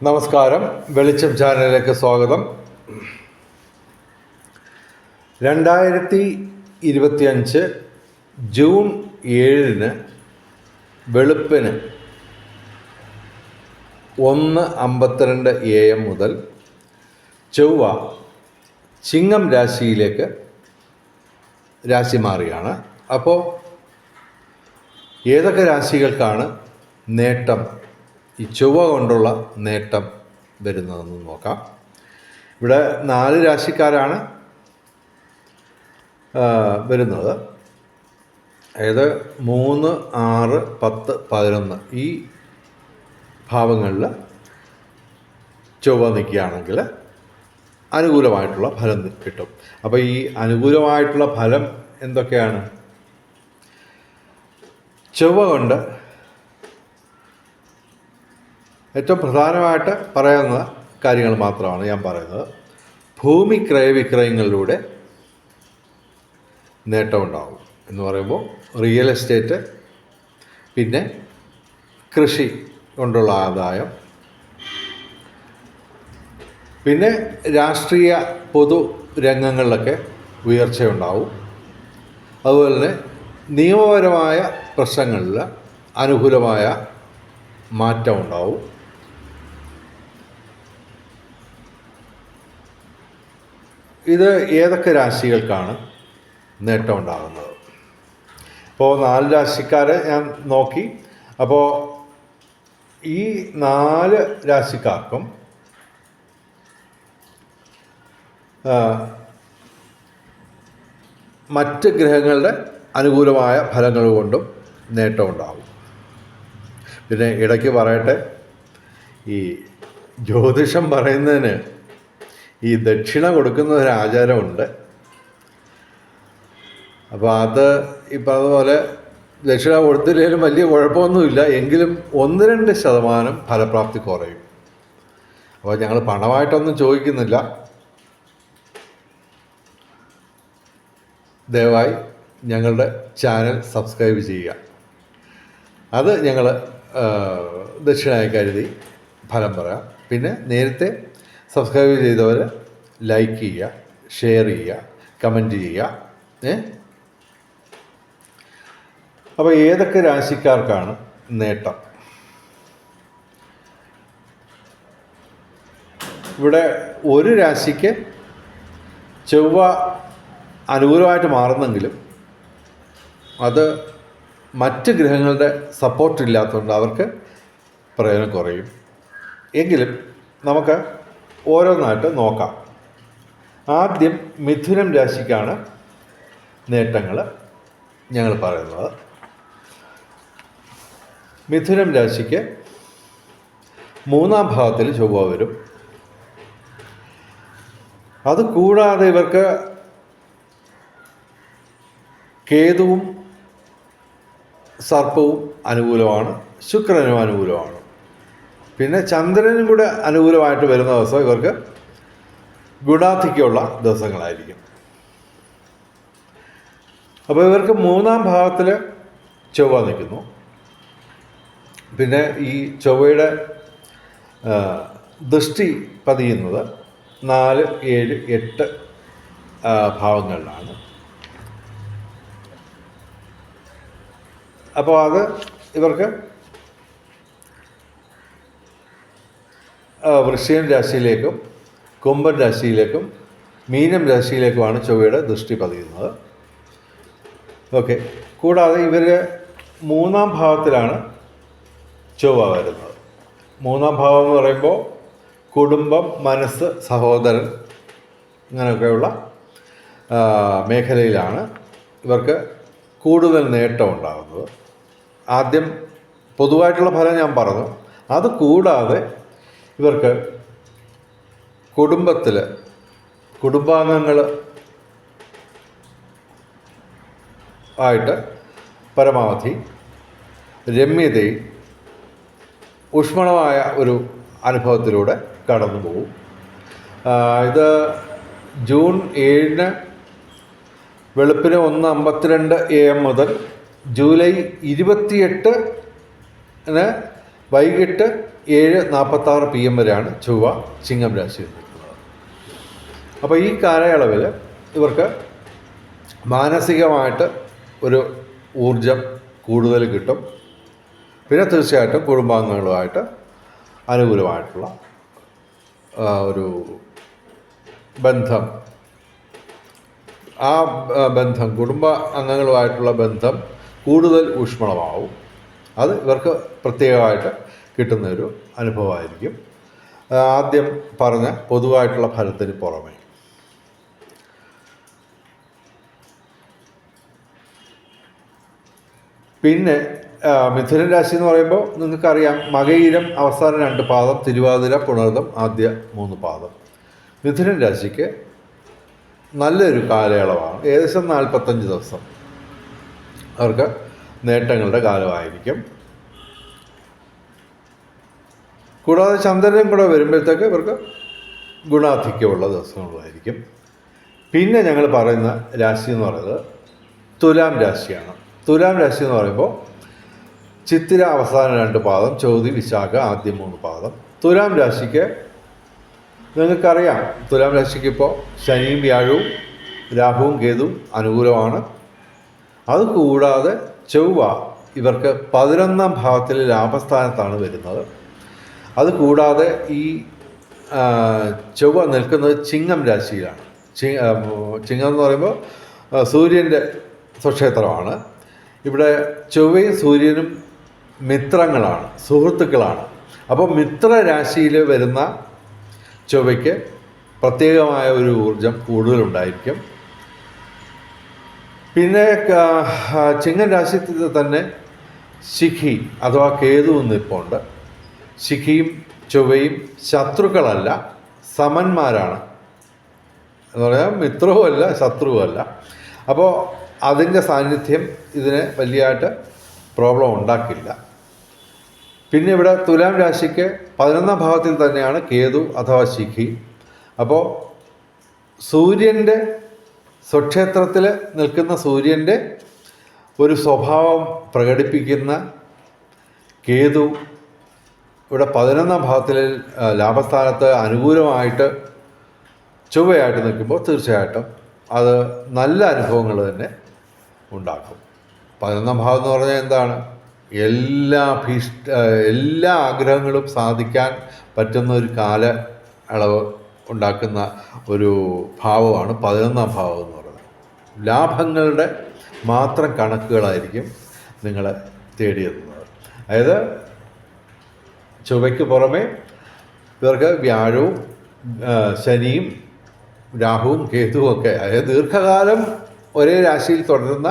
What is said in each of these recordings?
നമസ്കാരം. വെളിച്ചം ചാനലിലേക്ക് സ്വാഗതം. രണ്ടായിരത്തി ഇരുപത്തിയഞ്ച് ജൂൺ ഏഴിന് വെളുപ്പിന് ഒന്ന് അമ്പത്തിരണ്ട് എ എം മുതൽ ചൊവ്വ ചിങ്ങം രാശിയിലേക്ക് രാശി മാറിയാണ് അപ്പോൾ ഏതൊക്കെ രാശികൾക്കാണ് നേട്ടം ഈ ചൊവ്വ കൊണ്ടുള്ള നേട്ടം വരുന്നതെന്ന് നോക്കാം. ഇവിടെ നാല് രാശിക്കാരാണ് വരുന്നത്. അതായത് മൂന്ന് ആറ് പത്ത് പതിനൊന്ന് ഈ ഭാവങ്ങളിൽ ചൊവ്വ നിൽക്കുകയാണെങ്കിൽ അനുകൂലമായിട്ടുള്ള ഫലം കിട്ടും. അപ്പോൾ ഈ അനുകൂലമായിട്ടുള്ള ഫലം എന്തൊക്കെയാണ്? ചൊവ്വ കൊണ്ട് ഏറ്റവും പ്രധാനമായിട്ട് പറയുന്ന കാര്യങ്ങൾ മാത്രമാണ് ഞാൻ പറയുന്നത്. ഭൂമി ക്രയവിക്രയങ്ങളിലൂടെ നേട്ടമുണ്ടാകും എന്ന് പറയുമ്പോൾ റിയൽ എസ്റ്റേറ്റ് പിന്നെ കൃഷി കൊണ്ടുള്ള ആദായം പിന്നെ രാഷ്ട്രീയ പൊതു രംഗങ്ങളിലൊക്കെ ഉയർച്ചയുണ്ടാവും അതുപോലെ തന്നെ നിയമപരമായ പ്രശ്നങ്ങളിൽ അനുകൂലമായ മാറ്റം ഇത് ഏതൊക്കെ രാശികൾക്കാണ് നേട്ടം ഉണ്ടാകുന്നത്? അപ്പോൾ നാല് രാശിക്കാരെ ഞാൻ നോക്കി. അപ്പോൾ ഈ നാല് രാശിക്കാർക്കും മറ്റ് ഗ്രഹങ്ങളുടെ അനുകൂലമായ ഫലങ്ങൾ കൊണ്ടും നേട്ടം ഉണ്ടാകും. പിന്നെ ഇടയ്ക്ക് പറയട്ടെ ഈ ജ്യോതിഷം പറയുന്നതിന് ഈ ദക്ഷിണ കൊടുക്കുന്ന ഒരു ആചാരമുണ്ട്. അപ്പോൾ അത് ഈ അതുപോലെ ദക്ഷിണ കൊടുത്തില്ലെങ്കിലും വലിയ കുഴപ്പമൊന്നുമില്ല. എങ്കിലും ഒന്ന് രണ്ട് ശതമാനം ഫലപ്രാപ്തി കുറയും. അപ്പോൾ ഞങ്ങൾ പണമായിട്ടൊന്നും ചോദിക്കുന്നില്ല. ദയവായി ഞങ്ങളുടെ ചാനൽ സബ്സ്ക്രൈബ് ചെയ്യുക. അത് ഞങ്ങൾ ദക്ഷിണായി കരുതി ഫലം പറയാം. പിന്നെ നേരത്തെ സബ്സ്ക്രൈബ് ചെയ്തവർ ലൈക്ക് ചെയ്യുക ഷെയർ ചെയ്യുക കമന്റ് ചെയ്യുക ഏ? അപ്പോൾ ഏതൊക്കെ രാശിക്കാർക്കാണ് നേട്ടം? ഇവിടെ ഒരു രാശിക്ക് ചൊവ്വ അനുകൂലമായിട്ട് മാറുന്നെങ്കിലും അത് മറ്റ് ഗ്രഹങ്ങളുടെ സപ്പോർട്ട് ഇല്ലാത്തതുകൊണ്ട് അവർക്ക് പ്രയോജനം കുറയും. എങ്കിലും നമുക്ക് ഓരോന്നായിട്ട് നോക്കാം. ആദ്യം മിഥുനം രാശിക്കാണ് നേട്ടങ്ങൾ ഞങ്ങൾ പറയുന്നത്. മിഥുനം രാശിക്ക് മൂന്നാം ഭാവത്തിൽ ചൊവ്വ വരും. അത് കൂടാതെ ഇവർക്ക് കേതുവും സർപ്പവും അനുകൂലമാണ് ശുക്രനും അനുകൂലമാണ്. പിന്നെ ചന്ദ്രനും കൂടെ അനുകൂലമായിട്ട് വരുന്ന ദിവസം ഇവർക്ക് ഗുണാധിക്കുള്ള ദിവസങ്ങളായിരിക്കും. അപ്പോൾ ഇവർക്ക് മൂന്നാം ഭാഗത്തിൽ ചൊവ്വ നിൽക്കുന്നു. പിന്നെ ഈ ചൊവ്വയുടെ ദൃഷ്ടി പതിയുന്നത് നാല് ഏഴ് എട്ട് ഭാവങ്ങളിലാണ്. അപ്പോൾ അത് ഇവർക്ക് വൃശ്ചികം രാശിയിലേക്കും കുംഭൻ രാശിയിലേക്കും മീനം രാശിയിലേക്കുമാണ് ചൊവ്വയുടെ ദൃഷ്ടി പതിയുന്നത്. ഓക്കെ. കൂടാതെ ഇവർ മൂന്നാം ഭാവത്തിലാണ് ചൊവ്വ വരുന്നത്. മൂന്നാം ഭാവം എന്ന് പറയുമ്പോൾ കുടുംബം മനസ്സ് സഹോദരൻ ഇങ്ങനെയൊക്കെയുള്ള ആ, മേഖലയിലാണ് ഇവർക്ക് കൂടുതൽ നേട്ടം ഉണ്ടാകുന്നത്. ആദ്യം പൊതുവായിട്ടുള്ള ഫലം ഞാൻ പറഞ്ഞു. അത് കൂടാതെ ഇവർക്ക് കുടുംബത്തിൽ കുടുംബാംഗങ്ങൾ ആയിട്ട് പരമാവധി രമ്യതയും ഊഷ്മളമായ ഒരു അനുഭവത്തിലൂടെ കടന്നു പോകും. ഇത് ജൂൺ ഏഴിന് വെളുപ്പിന് ഒന്ന് അമ്പത്തിരണ്ട് എ എം മുതൽ ജൂലൈ ഇരുപത്തിയെട്ടിന് വൈകിട്ട് ഏഴ് നാൽപ്പത്താറ് പി എം വരെയാണ് ചൊവ്വ ചിങ്ങം രാശിയിൽ നിൽക്കുന്നത് അപ്പോൾ ഈ കാലയളവിൽ ഇവർക്ക് മാനസികമായിട്ട് ഒരു ഊർജം കൂടുതൽ കിട്ടും. പിന്നെ തീർച്ചയായിട്ടും കുടുംബാംഗങ്ങളുമായിട്ട് അനുകൂലമായിട്ടുള്ള ഒരു ബന്ധം. ആ ബന്ധം കുടുംബ അംഗങ്ങളുമായിട്ടുള്ള ബന്ധം കൂടുതൽ ഊഷ്മളമാവും. അത് ഇവർക്ക് പ്രത്യേകമായിട്ട് കിട്ടുന്ന ഒരു അനുഭവമായിരിക്കും ആദ്യം പറഞ്ഞ പൊതുവായിട്ടുള്ള ഫലത്തിന് പുറമെ. പിന്നെ മിഥുനൻ രാശി എന്ന് പറയുമ്പോൾ നിങ്ങൾക്കറിയാം മകയിരം അവസാന രണ്ട് പാദം തിരുവാതിര പുണർദം ആദ്യ മൂന്ന് പാദം. മിഥുനൻ രാശിക്ക് നല്ലൊരു കാലയളവാണ്. ഏകദേശം നാൽപ്പത്തഞ്ച് ദിവസം. അവർക്ക് നേട്ടങ്ങളുടെ കാലമായിരിക്കും. കൂടാതെ ചന്ദ്രനും കൂടെ വരുമ്പോഴത്തേക്ക് ഇവർക്ക് ഗുണാധിക്യമുള്ള ദിവസങ്ങളായിരിക്കും പിന്നെ ഞങ്ങൾ പറയുന്ന രാശി എന്ന് പറയുന്നത് തുലാം രാശിയാണ്. തുലാം രാശി എന്ന് പറയുമ്പോൾ ചിത്തിര അവസാന രണ്ട് പാദം ചോതി വിശാഖ ആദ്യം മൂന്ന് പാദം. തുലാം രാശിക്ക് നിങ്ങൾക്കറിയാം തുലാം രാശിക്ക് ഇപ്പോൾ ശനിയും വ്യാഴവും രാഹുവും കേതുവും അനുകൂലമാണ്. അതുകൂടാതെ ചൊവ്വ ഇവർക്ക് പതിനൊന്നാം ഭാവത്തിൽ ലാഭസ്ഥാനത്താണ് വരുന്നത്. അതുകൂടാതെ ഈ ചൊവ്വ നിൽക്കുന്നത് ചിങ്ങം രാശിയിലാണ്. ചിങ്ങം എന്ന് പറയുമ്പോൾ സൂര്യന്റെ സ്വക്ഷേത്രമാണ്. ഇവിടെ ചൊവ്വയും സൂര്യനും മിത്രങ്ങളാണ് സുഹൃത്തുക്കളാണ്. അപ്പോൾ മിത്രരാശിയിൽ വരുന്ന ചൊവ്വയ്ക്ക് പ്രത്യേകമായ ഒരു ഊർജം കൂടുതലുണ്ടായിരിക്കും. പിന്നെ ചിങ്ങൻ രാശിയിൽ തന്നെ ശിഖി അഥവാ കേതുവും നിൽപ്പുണ്ട് ശിഖിയും ചൊവ്വയും ശത്രുക്കളല്ല സമന്മാരാണ്. എന്ന് പറയാൻ മിത്രവുമല്ല ശത്രുവുമല്ല. അപ്പോൾ അതിന്റെ സാന്നിധ്യം ഇതിനെ വലിയതായിട്ട് പ്രോബ്ലം ഉണ്ടാക്കില്ല. പിന്നെ ഇവിടെ തുലാം രാശിക്ക് പതിനൊന്നാം ഭാവത്തിൽ തന്നെയാണ് കേതു അഥവാ ശിഖി. അപ്പോൾ സൂര്യന്റെ സ്വക്ഷേത്രത്തിൽ നിൽക്കുന്ന സൂര്യന്റെ ഒരു സ്വഭാവം പ്രകടിപ്പിക്കുന്ന കേതു ഇവിടെ പതിനൊന്നാം ഭാവത്തിൽ ആ, ലാഭസ്ഥാനത്ത് അനുകൂലമായിട്ട് ചൊവ്വയായിട്ട് നിൽക്കുമ്പോൾ തീർച്ചയായിട്ടും അത് നല്ല അനുഭവങ്ങൾ തന്നെ ഉണ്ടാക്കും. പതിനൊന്നാം ഭാഗം എന്ന് പറഞ്ഞാൽ എന്താണ്? എല്ലാ ഭീഷ്ട എല്ലാ ആഗ്രഹങ്ങളും സാധിക്കാൻ പറ്റുന്ന ഒരു കാല അളവ് ഉണ്ടാക്കുന്ന ഒരു ഭാവമാണ് പതിനൊന്നാം ഭാവം എന്ന് പറയുന്നത്. ലാഭങ്ങളുടെ മാത്രം കണക്കുകളായിരിക്കും നിങ്ങളെ തേടിയെത്തുന്നത്. അതായത് ചൊവ്വയ്ക്ക് പുറമെ ഇവർക്ക് വ്യാഴവും ശനിയും രാഹുവും കേതുവും ഒക്കെ അതായത് ദീർഘകാലം ഒരേ രാശിയിൽ തുടരുന്ന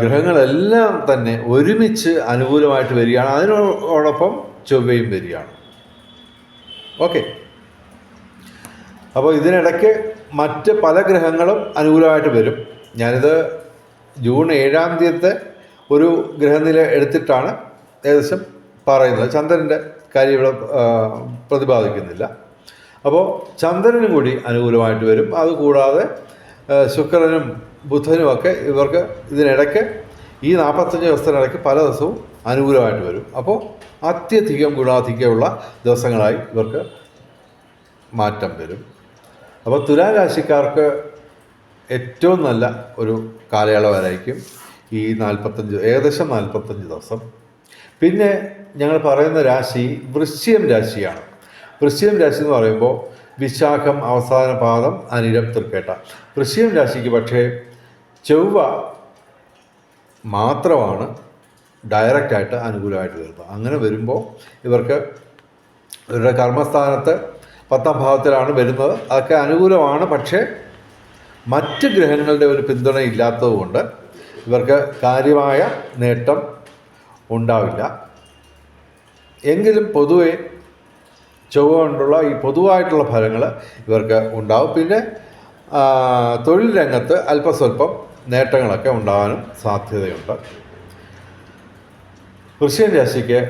ഗ്രഹങ്ങളെല്ലാം തന്നെ ഒരുമിച്ച് അനുകൂലമായിട്ട് വരികയാണ്. അതിനോടൊപ്പം ചൊവ്വയും വരികയാണ്. ഓക്കെ. അപ്പോൾ ഇതിനിടയ്ക്ക് മറ്റ് പല ഗ്രഹങ്ങളും അനുകൂലമായിട്ട് വരും. ഞാനിത് ജൂൺ ഏഴാം തീയതിത്തെ ഒരു ഗ്രഹനില എടുത്തിട്ടാണ് ഏകദേശം പറയുന്നത്. ചന്ദ്രന്റെ കാര്യം ഇവിടെ പ്രതിപാദിക്കുന്നില്ല. അപ്പോൾ ചന്ദ്രനും കൂടി അനുകൂലമായിട്ട് വരും. അതുകൂടാതെ ശുക്രനും ബുധനും ഒക്കെ ഇവർക്ക് ഇതിനിടയ്ക്ക് ഈ നാൽപ്പത്തഞ്ച് ദിവസത്തിനിടയ്ക്ക് പല ദിവസവും അനുകൂലമായിട്ട് വരും. അപ്പോൾ അത്യധികം ഗുണാധിക്യമുള്ള ദിവസങ്ങളായി ഇവർക്ക് മാറ്റം വരും. അപ്പോൾ തുലാരാശിക്കാർക്ക് ഏറ്റവും നല്ല ഒരു കാലയളവായിരിക്കും ഈ നാൽപ്പത്തഞ്ച് ഏകദേശം നാൽപ്പത്തഞ്ച് ദിവസം. പിന്നെ ഞങ്ങൾ പറയുന്ന രാശി വൃശ്ചികം രാശിയാണ്. വൃശ്ചികം രാശി എന്ന് പറയുമ്പോൾ വിശാഖം അവസാന പാദം അനിരം തൃക്കേട്ട. വൃശ്ചികം രാശിക്ക് പക്ഷേ ചൊവ്വ മാത്രമാണ് ഡയറക്റ്റായിട്ട് അനുകൂലമായിട്ട് വരുന്നത്. അങ്ങനെ വരുമ്പോൾ ഇവർക്ക് ഇവരുടെ കർമ്മസ്ഥാനത്ത് പത്താം ഭാവത്തിലാണ് വരുന്നത്. അതൊക്കെ അനുകൂലമാണ്. പക്ഷേ മറ്റ് ഗ്രഹങ്ങളുടെ ഒരു പിന്തുണ ഇല്ലാത്തതുകൊണ്ട് ഇവർക്ക് കാര്യമായ നേട്ടം ഉണ്ടാവില്ല. എങ്കിലും പൊതുവെ ചൊവ്വ കൊണ്ടുള്ള ഈ പൊതുവായിട്ടുള്ള ഫലങ്ങൾ ഇവർക്ക് ഉണ്ടാവും. പിന്നെ തൊഴിൽ രംഗത്ത് അല്പസ്വല്പം നേട്ടങ്ങളൊക്കെ ഉണ്ടാകാനും സാധ്യതയുണ്ട്. വൃശ്ചിക രാശിക്ക്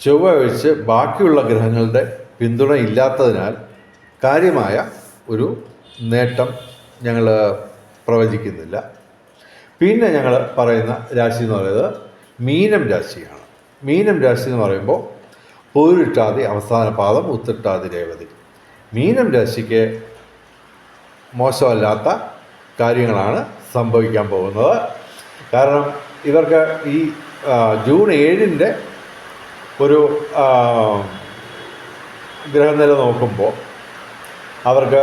ചൊവ്വ ഒഴിച്ച് ബാക്കിയുള്ള ഗ്രഹങ്ങളുടെ പിന്തുണ ഇല്ലാത്തതിനാൽ കാര്യമായ ഒരു നേട്ടം ഞങ്ങൾ പ്രവചിക്കുന്നില്ല. പിന്നെ ഞങ്ങൾ പറയുന്ന രാശി എന്ന് പറയുന്നത് മീനം രാശിയാണ്. മീനം രാശി എന്ന് പറയുമ്പോൾ പൂരിട്ടാതി അവസാന പാദം ഉത്തിട്ടാതി രേവതി. മീനം രാശിക്ക് മോശമല്ലാത്ത കാര്യങ്ങളാണ് സംഭവിക്കാൻ പോകുന്നത്. കാരണം ഇവർക്ക് ഈ ജൂൺ ഏഴിന്റെ ഒരു ഗ്രഹനില നോക്കുമ്പോൾ അവർക്ക്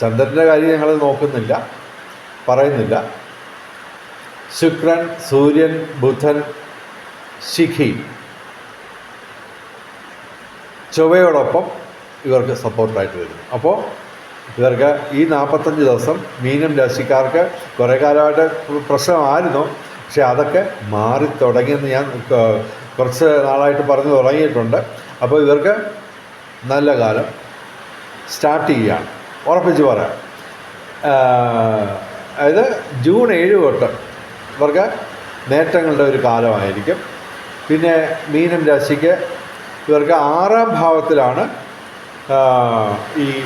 ചന്ദ്രന്റെ കാര്യം ഞങ്ങൾ നോക്കുന്നില്ല പറയുന്നില്ല. ശുക്രൻ സൂര്യൻ ബുധൻ ശിഖി. ചൊവ്വയോടൊപ്പം ഇവർക്ക് സപ്പോർട്ടായിട്ട് വരുന്നു. അപ്പോൾ ഇവർക്ക് ഈ നാൽപ്പത്തഞ്ച് ദിവസം മീനം രാശിക്കാർക്ക് കുറേ കാലമായിട്ട് പ്രശ്നമായിരുന്നു. പക്ഷേ അതൊക്കെ മാറി തുടങ്ങിയെന്ന് ഞാൻ കുറച്ച് നാളായിട്ട് പറഞ്ഞു തുടങ്ങിയിട്ടുണ്ട്. അപ്പോൾ ഇവർക്ക് നല്ല കാലം. സ്റ്റാർട്ട് ചെയ്യുകയാണ്. ഉറപ്പിച്ച് പറയാം. അതായത് ജൂൺ ഏഴ് തൊട്ട് ഇവർക്ക് നേട്ടങ്ങളുടെ ഒരു കാലമായിരിക്കും. പിന്നെ മീനം രാശിക്ക് ഇവർക്ക് ആറാം ഭാവത്തിലാണ് ഈ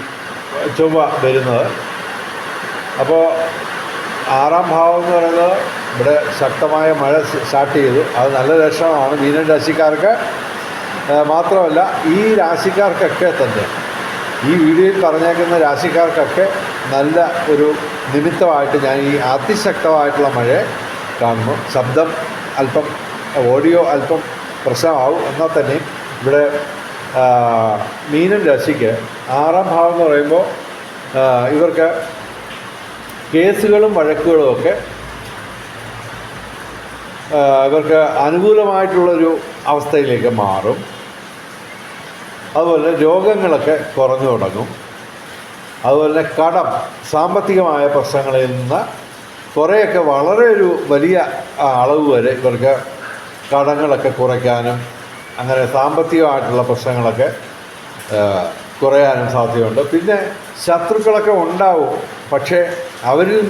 ചൊവ്വ വരുന്നത്. അപ്പോൾ ആറാം ഭാവം എന്ന് പറയുന്നത് ഇവിടെ ശക്തമായ മഴ സ്റ്റാർട്ട് ചെയ്തു. അത് നല്ല ലക്ഷണമാണ്. മീനം രാശിക്കാർക്ക് മാത്രമല്ല ഈ രാശിക്കാർക്കൊക്കെ തന്നെ ഈ വീഡിയോയിൽ പറഞ്ഞേക്കുന്ന രാശിക്കാർക്കൊക്കെ നല്ല ഒരു നിമിത്തമായിട്ട് ഞാൻ ഈ അതിശക്തമായിട്ടുള്ള മഴയെ കാണുന്നു. ശബ്ദം അല്പം ഓഡിയോ അല്പം പ്രശ്നമാവും. എന്നാൽ തന്നെ ഇവിടെ മീനം രാശിക്ക് ആറാം ഭാവം എന്ന് പറയുമ്പോൾ ഇവർക്ക് കേസുകളും വഴക്കുകളും ഒക്കെ ഇവർക്ക് അനുകൂലമായിട്ടുള്ളൊരു അവസ്ഥയിലേക്ക് മാറും. അതുപോലെ രോഗങ്ങളൊക്കെ കുറഞ്ഞു തുടങ്ങും. അതുപോലെ കടം സാമ്പത്തികമായ പ്രശ്നങ്ങളിൽ നിന്ന് കുറേയൊക്കെ വളരെ ഒരു വലിയ അളവ് വരെ ഇവർക്ക് കടങ്ങളൊക്കെ കുറയ്ക്കാനും അങ്ങനെ സാമ്പത്തികമായിട്ടുള്ള പ്രശ്നങ്ങളൊക്കെ കുറയാനും സാധ്യതയുണ്ട്. പിന്നെ ശത്രുക്കളൊക്കെ ഉണ്ടാവും. പക്ഷേ അവരിൽ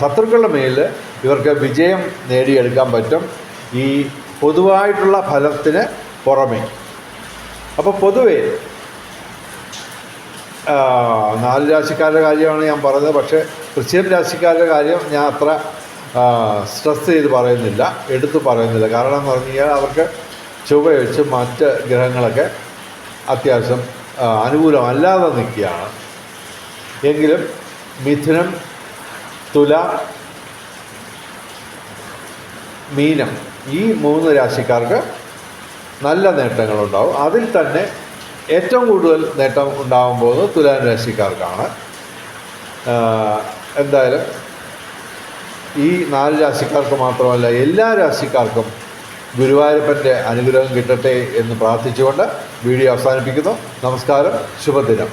ശത്രുക്കളുടെ മേൽ ഇവർക്ക് വിജയം നേടിയെടുക്കാൻ പറ്റും. ഈ പൊതുവായിട്ടുള്ള ഫലത്തിന് പുറമേ. അപ്പോൾ പൊതുവേ നാല് രാശിക്കാരുടെ കാര്യമാണ് ഞാൻ പറയുന്നത് പക്ഷേ വൃശ്ചികം രാശിക്കാരുടെ കാര്യം ഞാൻ അത്ര സ്ട്രെസ് ചെയ്ത് പറയുന്നില്ല എടുത്തു പറയുന്നില്ല. കാരണം എന്ന് പറഞ്ഞു കഴിഞ്ഞാൽ അവർക്ക് ചൊവ്വയൊഴിച്ച് മറ്റ് ഗ്രഹങ്ങളൊക്കെ അത്യാവശ്യം അനുകൂലമല്ലാതെ നിൽക്കുകയാണ്. എങ്കിലും മിഥുനം തുല മീനം ഈ മൂന്ന് രാശിക്കാർക്ക് നല്ല നേട്ടങ്ങളുണ്ടാവും. അതിൽ തന്നെ ഏറ്റവും കൂടുതൽ നേട്ടം ഉണ്ടാകാൻ പോകുന്നത് തുലാൻ രാശിക്കാർക്കാണ്. എന്തായാലും ഈ നാല് രാശിക്കാർക്ക് മാത്രമല്ല എല്ലാ രാശിക്കാർക്കും ഗുരുവായൂരപ്പന്റെ അനുഗ്രഹം കിട്ടട്ടെ എന്ന് പ്രാർത്ഥിച്ചുകൊണ്ട് വീഡിയോ അവസാനിപ്പിക്കുന്നു. നമസ്കാരം ശുഭദിനം.